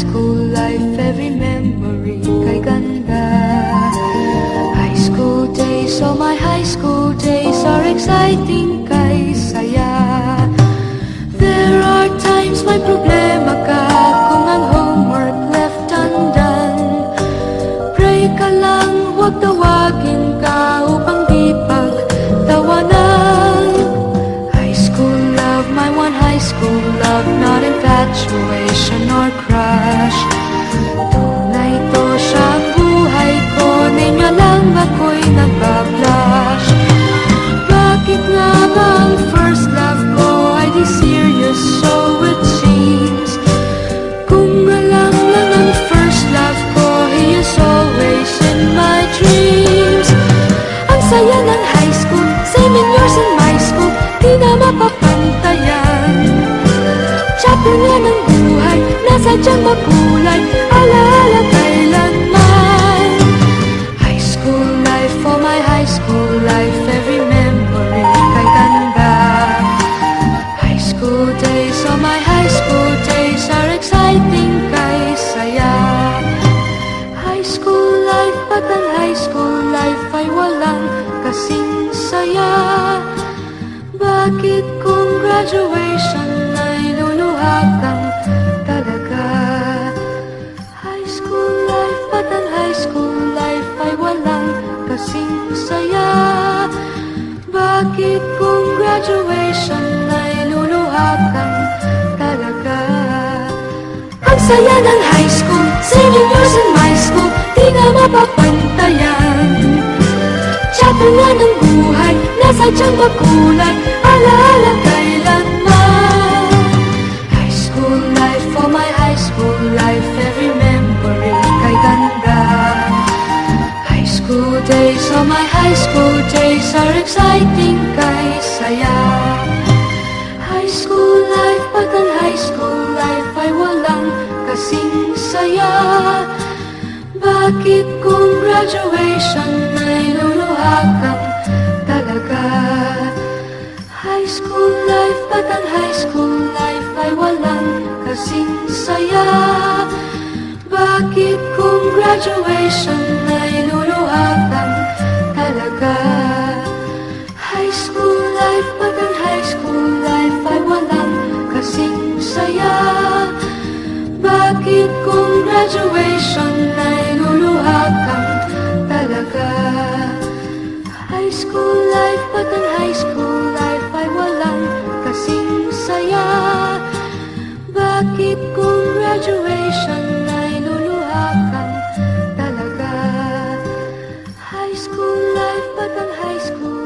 school life Every memory kay ganda High school days, oh my high school days Are exciting mapapantayan. Chapter nga ng buhay Nasa diyang makulay Alaala kailanman High school life for my high school life Every memory kay ganda. High school days, oh my high school days Are exciting kay saya. High school life, but ang high school life Ay walang kasing saya Bakit kung graduation Ay luluha kang talaga? High school life, but ang high school life Ay walang kasing saya. Bakit kung graduation Ay luluha kang talaga? Ang saya ng high school Seven years in my school Di na mapapantayan Nasa diyang makulay Alaala kailanman. High school life for my high school life Every memory kay ganda. High school days, oh my high school days Are exciting kay saya. High school life, but ang high school life Ay walang kasing saya? Bakit kung graduation but ang high school life Ay walang kasing saya. Bakit kung graduation Ay luluha kang talaga? High school life, but ang high school life Ay walang kasing saya? Bakit kung graduation Ay luluha kang talaga? High school life, but ang high school school life, but not high school.